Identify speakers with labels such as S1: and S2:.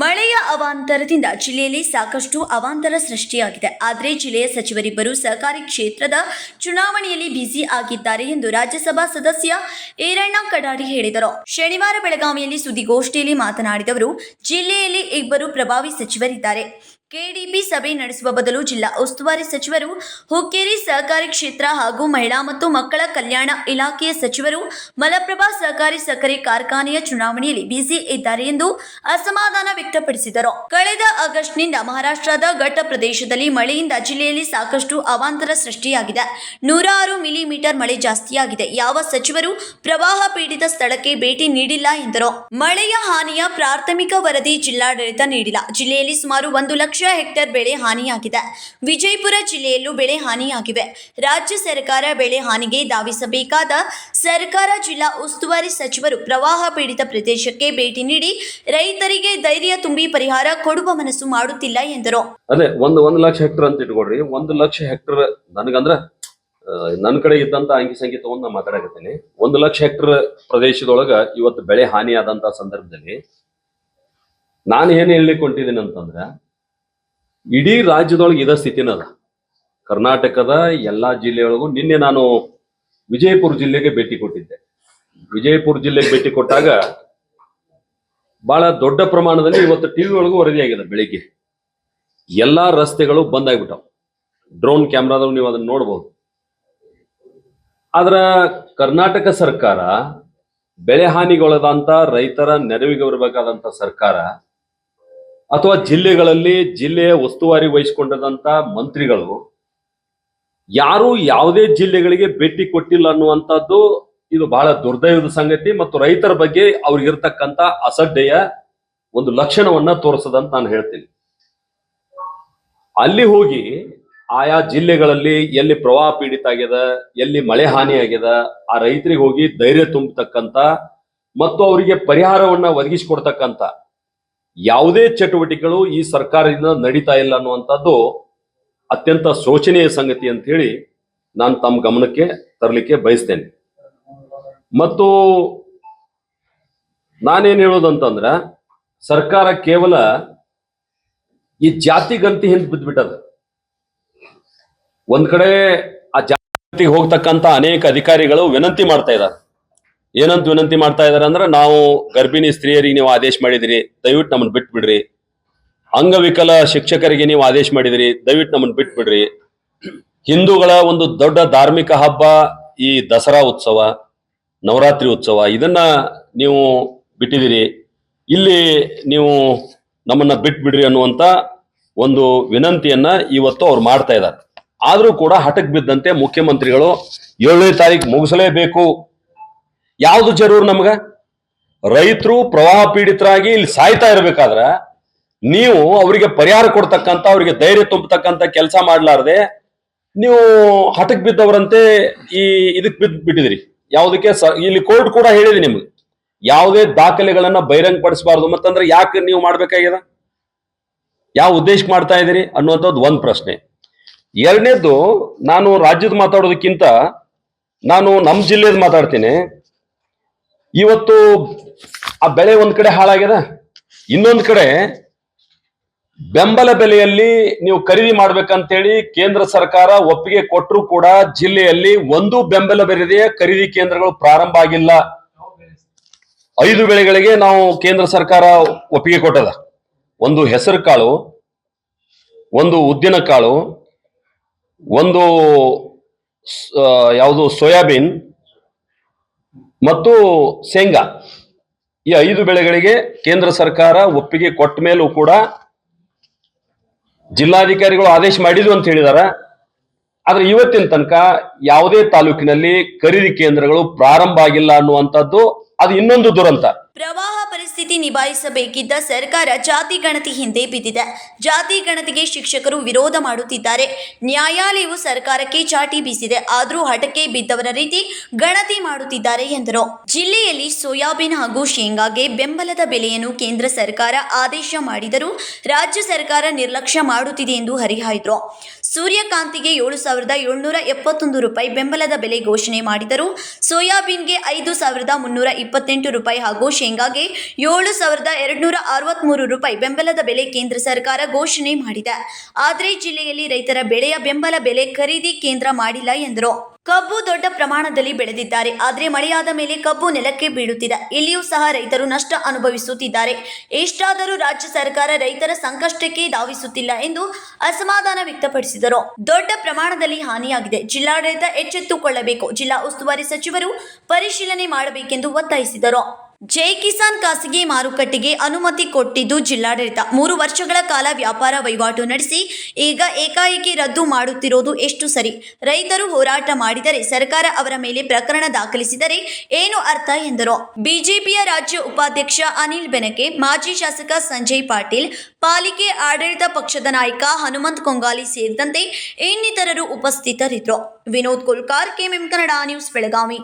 S1: ಮಳೆಯ ಅವಾಂತರದಿಂದ ಜಿಲ್ಲೆಯಲ್ಲಿ ಸಾಕಷ್ಟು ಅವಾಂತರ ಸೃಷ್ಟಿಯಾಗಿದೆ. ಆದರೆ ಜಿಲ್ಲೆಯ ಸಚಿವರಿಬ್ಬರು ಸಹಕಾರಿ ಕ್ಷೇತ್ರದ ಚುನಾವಣೆಯಲ್ಲಿ ಬ್ಯುಸಿ ಆಗಿದ್ದಾರೆ ಎಂದು ರಾಜ್ಯಸಭಾ ಸದಸ್ಯ ಈರಣ್ಣ ಕಡಾಡಿ ಹೇಳಿದರು. ಶನಿವಾರ ಬೆಳಗಾವಿಯಲ್ಲಿ ಸುದ್ದಿಗೋಷ್ಠಿಯಲ್ಲಿ ಮಾತನಾಡಿದವರು ಜಿಲ್ಲೆಯಲ್ಲಿ ಇಬ್ಬರು ಪ್ರಭಾವಿ ಸಚಿವರಿದ್ದಾರೆ. ಕೆಡಿಪಿ ಸಭೆ ನಡೆಸುವ ಬದಲು ಜಿಲ್ಲಾ ಉಸ್ತುವಾರಿ ಸಚಿವರು, ಹುಕ್ಕೇರಿ ಸಹಕಾರಿ ಕ್ಷೇತ್ರ ಹಾಗೂ ಮಹಿಳಾ ಮತ್ತು ಮಕ್ಕಳ ಕಲ್ಯಾಣ ಇಲಾಖೆಯ ಸಚಿವರು, ಮಲಪ್ರಭಾ ಸಹಕಾರಿ ಸಕ್ಕರೆ ಕಾರ್ಖಾನೆಯ ಚುನಾವಣೆಯಲ್ಲಿ ಬ್ಯುಸಿ ಇದ್ದಾರೆ ಎಂದು ಅಸಮಾಧಾನ ವ್ಯಕ್ತಪಡಿಸಿದರು. ಕಳೆದ ಆಗಸ್ಟ್ನಿಂದ ಮಹಾರಾಷ್ಟ್ರದ ಘಟ್ಟ ಪ್ರದೇಶದಲ್ಲಿ ಮಳೆಯಿಂದ ಜಿಲ್ಲೆಯಲ್ಲಿ ಸಾಕಷ್ಟು ಅವಾಂತರ ಸೃಷ್ಟಿಯಾಗಿದೆ. ನೂರಾರು ಮಿಲಿಮೀಟರ್ ಮಳೆ ಜಾಸ್ತಿಯಾಗಿದೆ. ಯಾವ ಸಚಿವರು ಪ್ರವಾಹ ಪೀಡಿತ ಸ್ಥಳಕ್ಕೆ ಭೇಟಿ ನೀಡಿಲ್ಲ ಎಂದರು. ಮಳೆಯ ಹಾನಿಯ ಪ್ರಾಥಮಿಕ ವರದಿ ಜಿಲ್ಲಾಡಳಿತ ನೀಡಿಲ್ಲ. ಜಿಲ್ಲೆಯಲ್ಲಿ ಸುಮಾರು ಒಂದು ಲಕ್ಷ ಹೆಕ್ಟೇರ್ ಬೆಳೆ ಹಾನಿಯಾಗಿದೆ. ವಿಜಯಪುರ ಜಿಲ್ಲೆಯಲ್ಲೂ ಬೆಳೆ ಹಾನಿಯಾಗಿವೆ. ರಾಜ್ಯ ಸರ್ಕಾರ ಬೆಳೆ ಹಾನಿಗೆ ಧಾವಿಸಬೇಕಾದ ಸರ್ಕಾರ ಜಿಲ್ಲಾ ಉಸ್ತುವಾರಿ ಸಚಿವರು ಪ್ರವಾಹ ಪೀಡಿತ ಪ್ರದೇಶಕ್ಕೆ ಭೇಟಿ ನೀಡಿ ರೈತರಿಗೆ ಧೈರ್ಯ ತುಂಬಿ ಪರಿಹಾರ ಕೊಡುವ ಮನಸ್ಸು ಮಾಡುತ್ತಿಲ್ಲ ಎಂದರು.
S2: ಅದೇ ಒಂದು ಒಂದು ಲಕ್ಷ ಹೆಕ್ಟರ್ ಅಂತ ಇಟ್ಕೊಡ್ರಿ ಒಂದು ಲಕ್ಷ ಹೆಕ್ಟರ್ ನನಗಂದ್ರ ನನ್ನ ಕಡೆ ಇದ್ದಂತ ಅಂಕಿ ಸಂಖ್ಯೆ ತಗೊಂಡು ನಾ ಮಾತಾಡಕತ್ತೀನಿ. ಒಂದು ಲಕ್ಷ ಹೆಕ್ಟರ್ ಪ್ರದೇಶದೊಳಗ ಇವತ್ತು ಬೆಳೆ ಹಾನಿ ಆದಂತ ಸಂದರ್ಭದಲ್ಲಿ ನಾನು ಏನು ಹೇಳಲಿಕ್ಕೆ ಹೊಂಟಿದ್ದೀನಿ ಅಂತಂದ್ರ ಇಡೀ ರಾಜ್ಯದೊಳಗೆ ಇದ ಸ್ಥಿತಿನ ಅದ. ಕರ್ನಾಟಕದ ಎಲ್ಲಾ ಜಿಲ್ಲೆಯೊಳಗೂ ನಿನ್ನೆ ನಾನು ವಿಜಯಪುರ ಜಿಲ್ಲೆಗೆ ಭೇಟಿ ಕೊಟ್ಟಿದ್ದೆ. ವಿಜಯಪುರ ಜಿಲ್ಲೆಗೆ ಭೇಟಿ ಕೊಟ್ಟಾಗ ಬಹಳ ದೊಡ್ಡ ಪ್ರಮಾಣದಲ್ಲಿ ಇವತ್ತು ಟಿವಿ ಒಳಗೂ ವರದಿಯಾಗಿದೆ ಬೆಳಿಗ್ಗೆ. ಎಲ್ಲಾ ರಸ್ತೆಗಳು ಬಂದ್ ಆಗ್ಬಿಟ್ಟವು. ಡ್ರೋನ್ ಕ್ಯಾಮ್ರಾದಲ್ಲಿ ನೀವು ಅದನ್ನ ನೋಡಬಹುದು ಆದ್ರ ಕರ್ನಾಟಕ ಸರ್ಕಾರ ಬೆಳೆ ಹಾನಿಗೊಳದಂತ ರೈತರ ನೆರವಿಗೆ ಬರಬೇಕಾದಂತ ಸರ್ಕಾರ ಅಥವಾ ಜಿಲ್ಲೆಗಳಲ್ಲಿ ಜಿಲ್ಲೆಯ ಉಸ್ತುವಾರಿ ವಹಿಸಿಕೊಂಡಂತ ಮಂತ್ರಿಗಳು ಯಾರು ಯಾವುದೇ ಜಿಲ್ಲೆಗಳಿಗೆ ಭೇಟಿ ಕೊಟ್ಟಿಲ್ಲ ಅನ್ನುವಂಥದ್ದು ಇದು ಬಹಳ ದುರ್ದೈವದ ಸಂಗತಿ ಮತ್ತು ರೈತರ ಬಗ್ಗೆ ಅವ್ರಿಗಿರ್ತಕ್ಕಂತ ಅಸಡ್ಡೆಯ ಒಂದು ಲಕ್ಷಣವನ್ನ ತೋರಿಸದಂತ ನಾನು ಹೇಳ್ತೀನಿ. ಅಲ್ಲಿ ಹೋಗಿ ಆಯಾ ಜಿಲ್ಲೆಗಳಲ್ಲಿ ಎಲ್ಲಿ ಪ್ರವಾಹ ಪೀಡಿತ ಆಗ್ಯದ, ಎಲ್ಲಿ ಮಳೆ ಹಾನಿ ಆಗ್ಯದ, ಆ ರೈತರಿಗೆ ಹೋಗಿ ಧೈರ್ಯ ತುಂಬತಕ್ಕಂತ ಮತ್ತು ಅವರಿಗೆ ಪರಿಹಾರವನ್ನ ಒದಗಿಸಿಕೊಡ್ತಕ್ಕಂತ ಯಾವುದೇ ಚಟುವಟಿಕೆಗಳು ಈ ಸರ್ಕಾರದಿಂದ ನಡೀತಾ ಇಲ್ಲ ಅನ್ನುವಂಥದ್ದು ಅತ್ಯಂತ ಶೋಚನೀಯ ಸಂಗತಿ ಅಂತ ಹೇಳಿ ನಾನು ತಮ್ಮ ಗಮನಕ್ಕೆ ತರಲಿಕ್ಕೆ ಬಯಸ್ತೇನೆ. ಮತ್ತು ನಾನೇನು ಹೇಳೋದಂತಂದ್ರ, ಸರ್ಕಾರ ಕೇವಲ ಈ ಜಾತಿ ಗಂತಿ ಹಿಂದೆ ಬಿದ್ದ್ಬಿಟ್ಟದ ಒಂದ್ ಕಡೆ ಆ ಜಾತಿಗೆ ಹೋಗ್ತಕ್ಕಂತ ಅನೇಕ ಅಧಿಕಾರಿಗಳು ವಿನಂತಿ ಮಾಡ್ತಾ ಇದ್ದಾರೆ. ಏನಂತ ವಿನಂತಿ ಮಾಡ್ತಾ ಇದಾರೆ ಅಂದ್ರೆ ನಾವು ಗರ್ಭಿಣಿ ಸ್ತ್ರೀಯರಿಗೆ ನೀವು ಆದೇಶ ಮಾಡಿದಿರಿ, ದಯವಿಟ್ಟು ನಮ್ಮನ್ನು ಬಿಟ್ಬಿಡ್ರಿ. ಅಂಗವಿಕಲ ಶಿಕ್ಷಕರಿಗೆ ನೀವು ಆದೇಶ ಮಾಡಿದಿರಿ, ದಯವಿಟ್ಟು ನಮ್ಮನ್ನ ಬಿಟ್ಬಿಡ್ರಿ. ಹಿಂದೂಗಳ ಒಂದು ದೊಡ್ಡ ಧಾರ್ಮಿಕ ಹಬ್ಬ ಈ ದಸರಾ ಉತ್ಸವ, ನವರಾತ್ರಿ ಉತ್ಸವ, ಇದನ್ನ ನೀವು ಬಿಟ್ಟಿದಿರಿ. ಇಲ್ಲಿ ನೀವು ನಮ್ಮನ್ನ ಬಿಟ್ಬಿಡ್ರಿ ಅನ್ನುವಂತ ಒಂದು ವಿನಂತಿಯನ್ನ ಇವತ್ತು ಅವ್ರು ಮಾಡ್ತಾ ಇದ್ದಾರೆ ಆದರೂ ಕೂಡ ಹಠಕ್ ಬಿದ್ದಂತೆ ಮುಖ್ಯಮಂತ್ರಿಗಳು ಏಳನೇ ತಾರೀಕು ಮುಗಿಸಲೇಬೇಕು ಯಾವ್ದು ಜರೂರು ನಮ್ಗ? ರೈತರು ಪ್ರವಾಹ ಪೀಡಿತರಾಗಿ ಇಲ್ಲಿ ಸಾಯ್ತಾ ಇರಬೇಕಾದ್ರೆ ನೀವು ಅವರಿಗೆ ಪರಿಹಾರ ಕೊಡ್ತಕ್ಕಂಥ, ಅವರಿಗೆ ಧೈರ್ಯ ತುಂಬತಕ್ಕಂಥ ಕೆಲಸ ಮಾಡ್ಲಾರ್ದೆ ನೀವು ಹಠಕ್ ಬಿದ್ದವರಂತೆ ಈ ಇದಕ್ ಬಿದ್ದು ಬಿಟ್ಟಿದ್ರಿ. ಯಾವುದಕ್ಕೆ ಇಲ್ಲಿ ಕೋರ್ಟ್ ಕೂಡ ಹೇಳಿದೆ ನಿಮ್ಗೆ. ಯಾವುದೇ ದಾಖಲೆಗಳನ್ನ ಬಹಿರಂಗ ಪಡಿಸಬಾರ್ದು ಮತ್ತಂದ್ರೆ ಯಾಕೆ ನೀವು ಮಾಡ್ಬೇಕಾಗ್ಯದ? ಯಾವ ಉದ್ದೇಶಕ್ಕೆ ಮಾಡ್ತಾ ಇದ್ದೀರಿ ಅನ್ನುವಂಥದ್ದು ಒಂದು ಪ್ರಶ್ನೆ. ಎರಡನೇದು ನಾನು ರಾಜ್ಯದ ಮಾತಾಡೋದಕ್ಕಿಂತ ನಾನು ನಮ್ಮ ಜಿಲ್ಲೆದು ಮಾತಾಡ್ತೀನಿ. ಇವತ್ತು ಆ ಬೆಳೆ ಒಂದ್ ಕಡೆ ಹಾಳಾಗಿದೆ ಇನ್ನೊಂದ್ ಕಡೆ ಬೆಂಬಲ ಬೆಲೆಯಲ್ಲಿ ನೀವು ಖರೀದಿ ಮಾಡ್ಬೇಕಂತೇಳಿ ಕೇಂದ್ರ ಸರ್ಕಾರ ಒಪ್ಪಿಗೆ ಕೊಟ್ಟರು ಕೂಡ ಜಿಲ್ಲೆಯಲ್ಲಿ ಒಂದು ಬೆಂಬಲ ಬೆಲೆಯ ಖರೀದಿ ಕೇಂದ್ರಗಳು ಪ್ರಾರಂಭ ಆಗಿಲ್ಲ. ಐದು ಬೆಳೆಗಳಿಗೆ ನಾವು ಕೇಂದ್ರ ಸರ್ಕಾರ ಒಪ್ಪಿಗೆ ಕೊಟ್ಟದ. ಒಂದು ಹೆಸರು ಕಾಳು, ಒಂದು ಉದ್ದಿನ ಕಾಳು, ಒಂದು ಯಾವುದು ಸೋಯಾಬೀನ್ ಮತ್ತು ಶೇಂಗಾ. ಈ ಐದು ಬೆಳೆಗಳಿಗೆ ಕೇಂದ್ರ ಸರ್ಕಾರ ಒಪ್ಪಿಗೆ ಕೊಟ್ಟ ಮೇಲೂ ಕೂಡ ಜಿಲ್ಲಾಧಿಕಾರಿಗಳು ಆದೇಶ ಮಾಡಿದ್ರು ಅಂತ ಹೇಳಿದಾರ. ಆದ್ರೆ ಇವತ್ತಿನ ತನಕ ಯಾವುದೇ ತಾಲೂಕಿನಲ್ಲಿ ಖರೀದಿ ಕೇಂದ್ರಗಳು ಪ್ರಾರಂಭ ಆಗಿಲ್ಲ ಅನ್ನುವಂಥದ್ದು ಅದು ಇನ್ನೊಂದು ದುರಂತ.
S1: ಪ್ರವಾಹ ಪರಿಸ್ಥಿತಿ ನಿಭಾಯಿಸಬೇಕಿದ್ದ ಸರ್ಕಾರ ಜಾತಿ ಗಣತಿ ಹಿಂದೆ ಬಿದ್ದಿದೆ. ಜಾತಿ ಗಣತಿಗೆ ಶಿಕ್ಷಕರು ವಿರೋಧ ಮಾಡುತ್ತಿದ್ದಾರೆ. ನ್ಯಾಯಾಲಯವು ಸರ್ಕಾರಕ್ಕೆ ಚಾಟಿ ಬೀಸಿದೆ. ಆದರೂ ಹಠಕ್ಕೆ ಬಿದ್ದವರ ರೀತಿ ಗಣತಿ ಮಾಡುತ್ತಿದ್ದಾರೆ ಎಂದರು. ಜಿಲ್ಲೆಯಲ್ಲಿ ಸೋಯಾಬೀನ್ ಹಾಗೂ ಶೇಂಗಾಗೆ ಬೆಂಬಲದ ಬೆಲೆಯನ್ನು ಕೇಂದ್ರ ಸರ್ಕಾರ ಆದೇಶ ಮಾಡಿದರೂ ರಾಜ್ಯ ಸರ್ಕಾರ ನಿರ್ಲಕ್ಷ್ಯ ಮಾಡುತ್ತಿದೆ ಎಂದು ಹರಿಹಾಯ್ದರು. ಸೂರ್ಯಕಾಂತಿಗೆ ಏಳು ಸಾವಿರದ ಏಳ್ನೂರ ಎಪ್ಪತ್ತೊಂದು ರೂಪಾಯಿ ಬೆಂಬಲದ ಬೆಲೆ ಘೋಷಣೆ ಮಾಡಿದರು ಸೋಯಾಬೀನ್ಗೆ ಐದು ಸಾವಿರದ ಮುನ್ನೂರ ಇಪ್ಪತ್ತೆಂಟು ರೂಪಾಯಿ ಹಾಗೂ ಶೇಂಗಾಗೆ ಏಳು ಸಾವಿರದ ಎರಡ್ನೂರ ಅರವತ್ಮೂರು ರೂಪಾಯಿ ಬೆಂಬಲದ ಬೆಲೆ ಕೇಂದ್ರ ಸರ್ಕಾರ ಘೋಷಣೆ ಮಾಡಿದೆ. ಆದರೆ ಜಿಲ್ಲೆಯಲ್ಲಿ ರೈತರ ಬೆಳೆಯ ಬೆಂಬಲ ಬೆಲೆ ಖರೀದಿ ಕೇಂದ್ರ ಮಾಡಿಲ್ಲ ಎಂದರು. ಕಬ್ಬು ದೊಡ್ಡ ಪ್ರಮಾಣದಲ್ಲಿ ಬೆಳೆದಿದ್ದಾರೆ. ಆದರೆ ಮಳೆಯಾದ ಮೇಲೆ ಕಬ್ಬು ನೆಲಕ್ಕೆ ಬೀಳುತ್ತಿದೆ. ಇಲ್ಲಿಯೂ ಸಹ ರೈತರು ನಷ್ಟ ಅನುಭವಿಸುತ್ತಿದ್ದಾರೆ. ಎಷ್ಟಾದರೂ ರಾಜ್ಯ ಸರ್ಕಾರ ರೈತರ ಸಂಕಷ್ಟಕ್ಕೆ ಧಾವಿಸುತ್ತಿಲ್ಲ ಎಂದು ಅಸಮಾಧಾನ ವ್ಯಕ್ತಪಡಿಸಿದರು. ದೊಡ್ಡ ಪ್ರಮಾಣದಲ್ಲಿ ಹಾನಿಯಾಗಿದೆ. ಜಿಲ್ಲಾಡಳಿತ ಎಚ್ಚೆತ್ತುಕೊಳ್ಳಬೇಕು. ಜಿಲ್ಲಾ ಉಸ್ತುವಾರಿ ಸಚಿವರು ಪರಿಶೀಲನೆ ಮಾಡಬೇಕೆಂದು ಒತ್ತಾಯಿಸಿದರು. ಜೈ ಕಿಸಾನ್ ಖಾಸಗಿ ಮಾರುಕಟ್ಟೆಗೆ ಅನುಮತಿ ಕೊಟ್ಟಿದ್ದು ಜಿಲ್ಲಾಡಳಿತ. ಮೂರು ವರ್ಷಗಳ ಕಾಲ ವ್ಯಾಪಾರ ವಹಿವಾಟು ನಡೆಸಿ ಈಗ ಏಕಾಏಕಿ ರದ್ದು ಮಾಡುತ್ತಿರೋದು ಎಷ್ಟು ಸರಿ? ರೈತರು ಹೋರಾಟ ಮಾಡಿದರೆ ಸರ್ಕಾರ ಅವರ ಮೇಲೆ ಪ್ರಕರಣ ದಾಖಲಿಸಿದರೆ ಏನು ಅರ್ಥ ಎಂದರು. ಬಿಜೆಪಿಯ ರಾಜ್ಯ ಉಪಾಧ್ಯಕ್ಷ ಅನಿಲ್ ಬೆನಕೆ, ಮಾಜಿ ಶಾಸಕ ಸಂಜಯ್ ಪಾಟೀಲ್, ಪಾಲಿಕೆ ಆಡಳಿತ ಪಕ್ಷದ ನಾಯಕ ಹನುಮಂತ್ ಕೊಂಗಾಲಿ ಸೇರಿದಂತೆ ಇನ್ನಿತರರು ಉಪಸ್ಥಿತರಿದ್ದರು. Vinod Kulkar KM Kannada news, Belagavi.